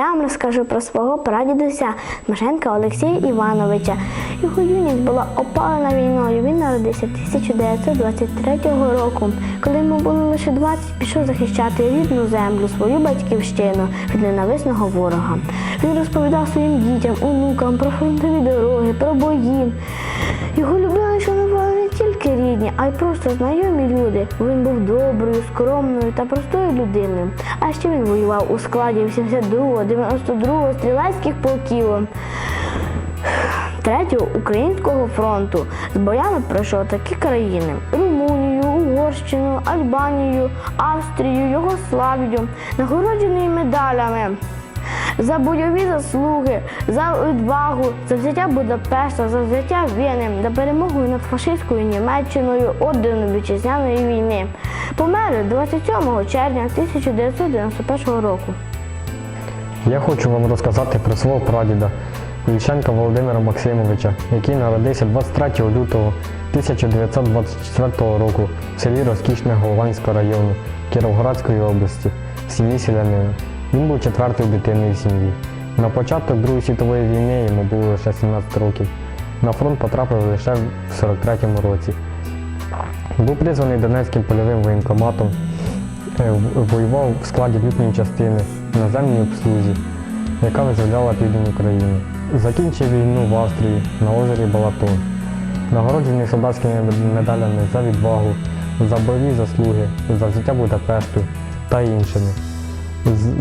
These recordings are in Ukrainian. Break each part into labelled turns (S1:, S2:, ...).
S1: вам розкажу про свого прадідуся Машенка Олексія Івановича. Його юність була опалена війною. Він народився 1923 року. Коли йому було лише 20, пішов захищати рідну землю, свою батьківщину від ненависного ворога. Він розповідав своїм дітям, онукам про фронтові дороги, про бої. Його любили, шанували не тільки рідні, а й просто знайомі люди. Він був доброю, скромною та простою людиною. А ще він воював у складі 82-го, 92-го стрілецьких полків. Третього українського фронту з боями пройшов такі країни: Румунію, Угорщину, Альбанію, Австрію, Югославію, нагороджений медалями. За бойові заслуги, за відвагу, за взяття Будапешта, за взяття Вени, за перемогою над фашистською Німеччиною ордену вітчизняної війни. Помер 27 червня 1991 року.
S2: Я хочу вам розказати про свого прадіда Ільченка Володимира Максимовича, який народився 23 лютого 1924 року в селі Розкішне Голованського району Кіровоградської області в сім'ї селянина. Він був четвертою дитиною в сім'ї. На початок Другої світової війни йому було лише 17 років. На фронт потрапив лише в 43-му році. Був призваний Донецьким польовим воєнкоматом, е, воював в складі літньої частини на земній обслузі, яка визволяла південь України. Закінчив війну в Австрії на озері Балатон. Нагороджений солдатськими медалями за відвагу, за бойові заслуги, за взяття Будапешту та іншими.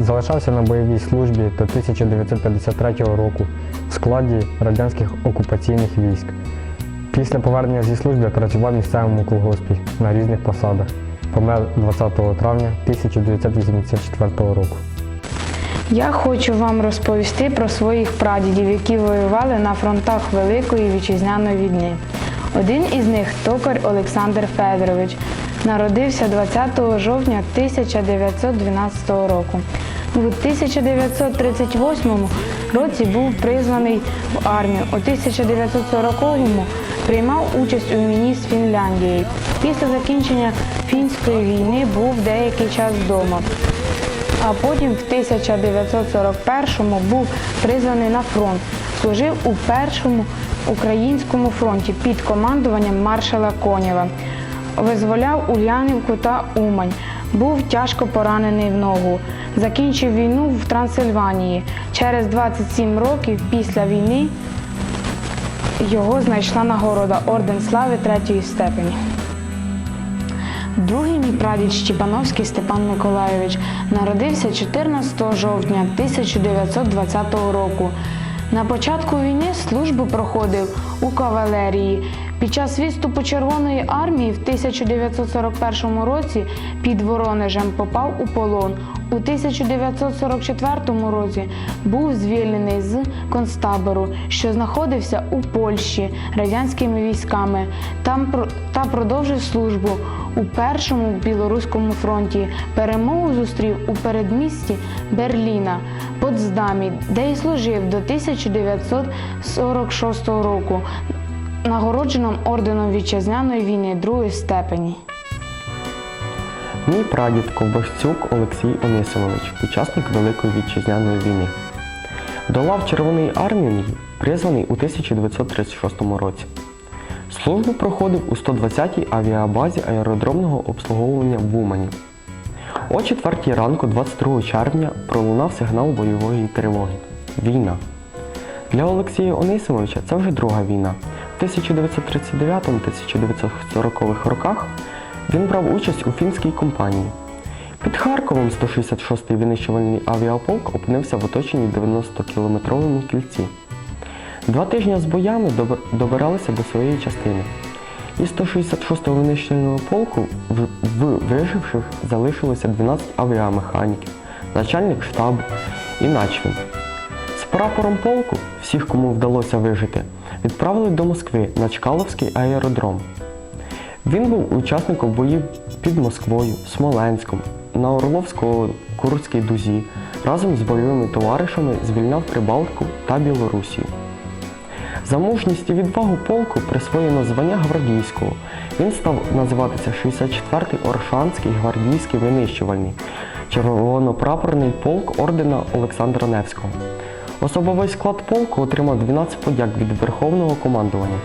S2: Залишався на бойовій службі до 1953 року в складі радянських окупаційних військ. Після повернення зі служби працював в місцевому колгоспі на різних посадах. Помер 20 травня 1984 року.
S3: Я хочу вам розповісти про своїх прадідів, які воювали на фронтах Великої вітчизняної війни. Один із них токар Олександр Федорович. Народився 20 жовтня 1912 року. У 1938 році був призваний в армію. У 1940-му приймав участь у війні з Фінляндією. Після закінчення фінської війни був деякий час вдома а потім в 1941-му був призваний на фронт. Служив у першому українському фронті під командуванням маршала Конєва. Визволяв Ульянівку та Умань. Був тяжко поранений в ногу. Закінчив війну в Трансильванії. Через 27 років після війни його знайшла нагорода Орден Слави третьої степені. Другий мій прадід Щепановський Степан Миколайович народився 14 жовтня 1920 року. На початку війни службу проходив у кавалерії. Під час відступу Червоної армії в 1941 році під Воронежем попав у полон. У 1944 році був звільнений з концтабору, що знаходився у Польщі радянськими військами. Там та продовжив службу у першому білоруському фронті. Перемогу зустрів у передмісті Берліна, Потсдамі, де й служив до 1946 року, нагородженим орденом вітчизняної війни другої степені.
S4: Мій прадід Ковбасцюк Олексій Онисимович, учасник Великої вітчизняної війни. До лав Червоної армії призваний у 1936 році. Службу проходив у 120-й авіабазі аеродромного обслуговування в Умані. О 4 ранку 22 червня пролунав сигнал бойової тривоги. Війна. Для Олексія Онисимовича це вже друга війна. В 1939-1940 роках він брав участь у фінській кампанії. Під Харковом 166-й винищувальний авіаполк опинився в оточенні 90-кілометровому кільці. Два тижні з боями добиралися до своєї частини. Із 166-го винищувального полку в виживших залишилося 12 авіамеханіків, начальник штабу і начвін. Прапором полку, всіх, кому вдалося вижити, відправили до Москви на Чкаловський аеродром. Він був учасником боїв під Москвою, Смоленськом, на Орловсько-Курській дузі, разом з бойовими товаришами звільняв Прибалтику та Білорусію. За мужність і відвагу полку присвоєно звання гвардійського. Він став називатися 64-й Оршанський гвардійський винищувальний. червонопрапорний полк ордена Олександра Невського. Особовий склад полку отримав 12 подяк від Верховного командування.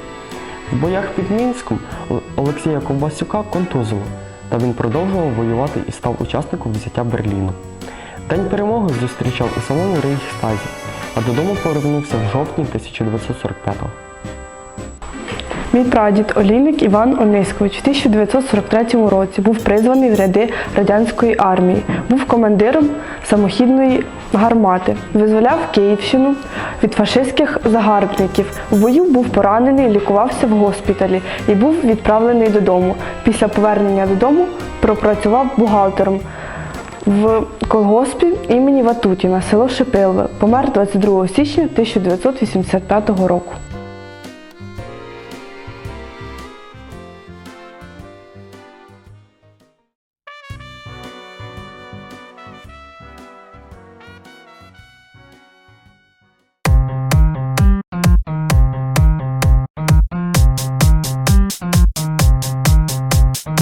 S4: В боях під Мінськом Олексія Ковбасюка контузило, та він продовжував воювати і став учасником взяття Берліну. День перемоги зустрічав у самому Рейхстазі, а додому повернувся в жовтні 1945-го.
S5: Мій прадід Олійник Іван Онискович в 1943 році був призваний в ряди радянської армії, був командиром самохідної гармати, визволяв Київщину від фашистських загарбників. В бою був поранений, лікувався в госпіталі і був відправлений додому. Після повернення додому пропрацював бухгалтером в колгоспі імені Ватутіна, село Шипилове. Помер 22 січня 1985 року.